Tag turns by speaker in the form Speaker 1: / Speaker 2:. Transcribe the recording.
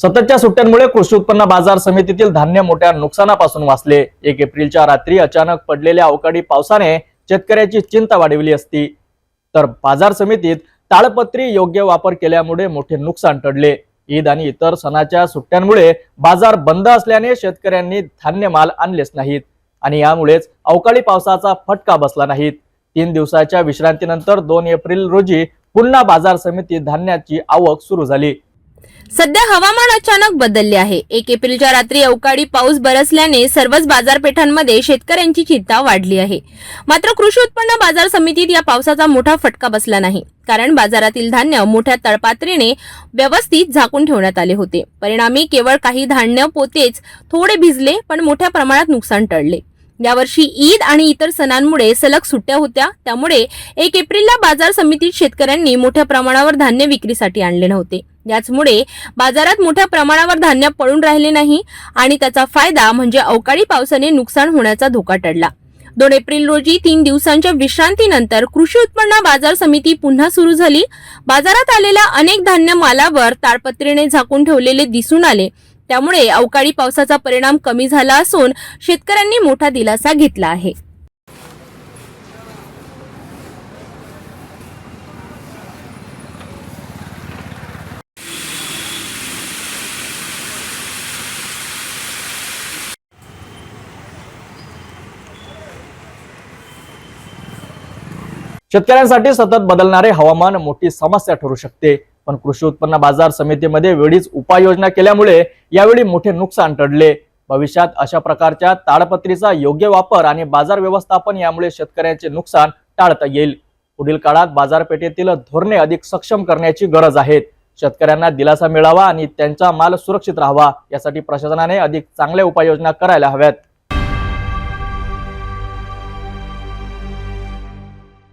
Speaker 1: सततच्या सुट्ट्यांमुळे कृषी उत्पन्न बाजार समितीतील धान्य मोठ्या नुकसानापासून वाचले. एक एप्रिलच्या रात्री अचानक पडलेल्या अवकाळी पावसाने शेतकऱ्याची चिंता वाढविली असती. तर बाजार समितीत ताळपत्री योग्य वापर केल्यामुळे मोठे नुकसान टळले. ईद आणि इतर सणाच्या सुट्ट्यांमुळे बाजार बंद असल्याने शेतकऱ्यांनी धान्य माल आणलेच नाहीत आणि यामुळेच अवकाळी पावसाचा फटका बसला नाहीत. तीन दिवसाच्या विश्रांतीनंतर दोन एप्रिल रोजी पुन्हा बाजार समितीत धान्याची आवक सुरू झाली.
Speaker 2: सध्या हवामान अचानक बदलले आहे. एक एप्रिलच्या रात्री अवकाळी पाऊस बरसल्याने सर्वच बाजारपेठांमध्ये शेतकऱ्यांची चिंता वाढली आहे. मात्र कृषी उत्पन्न बाजार समितीत या पावसाचा मोठा फटका बसला नाही कारण बाजारातील धान्य मोठ्या तळपात्रीने व्यवस्थित झाकून ठेवण्यात आले होते. परिणामी केवळ काही धान्य पोतेच थोडे भिजले पण मोठ्या प्रमाणात नुकसान टळले. यावर्षी ईद आणि इतर सणांमुळे सलग सुट्ट्या होत्या. त्यामुळे एक एप्रिलला बाजार समितीत शेतकऱ्यांनी मोठ्या प्रमाणावर धान्य विक्रीसाठी आणले नव्हते याचमुळे बाजारात मोठ्या प्रमाणावर धान्य पडून राहिले नाही आणि त्याचा फायदा म्हणजे अवकाळी पावसाने नुकसान होण्याचा धोका टळला. दोन एप्रिल रोजी तीन दिवसांच्या विश्रांतीनंतर कृषी उत्पन्न बाजार समिती पुन्हा सुरू झाली. बाजारात आलेल्या अनेक धान्य मालावर ताडपत्रीने झाकून ठेवलेले दिसून आले. त्यामुळे अवकाळी पावसाचा परिणाम कमी झाला असून शेतकऱ्यांनी मोठा दिलासा घेतला आहे.
Speaker 1: शेतकऱ्यांसाठी सतत बदलणारे हवामान मोठी समस्या ठरू शकते. पण कृषी उत्पन्न बाजार समितीमध्ये वेळीच उपाययोजना केल्यामुळे यावेळी मोठे नुकसान टळले. भविष्यात अशा प्रकारच्या ताडपत्रीचा योग्य वापर आणि बाजार व्यवस्थापन यामुळे शेतकऱ्यांचे नुकसान टाळता येईल. पुढील काळात बाजारपेठेतील धोरणे अधिक सक्षम करण्याची गरज आहे. शेतकऱ्यांना दिलासा मिळावा आणि त्यांचा माल सुरक्षित राहावा यासाठी प्रशासनाने अधिक चांगल्या उपाययोजना करायला हव्यात.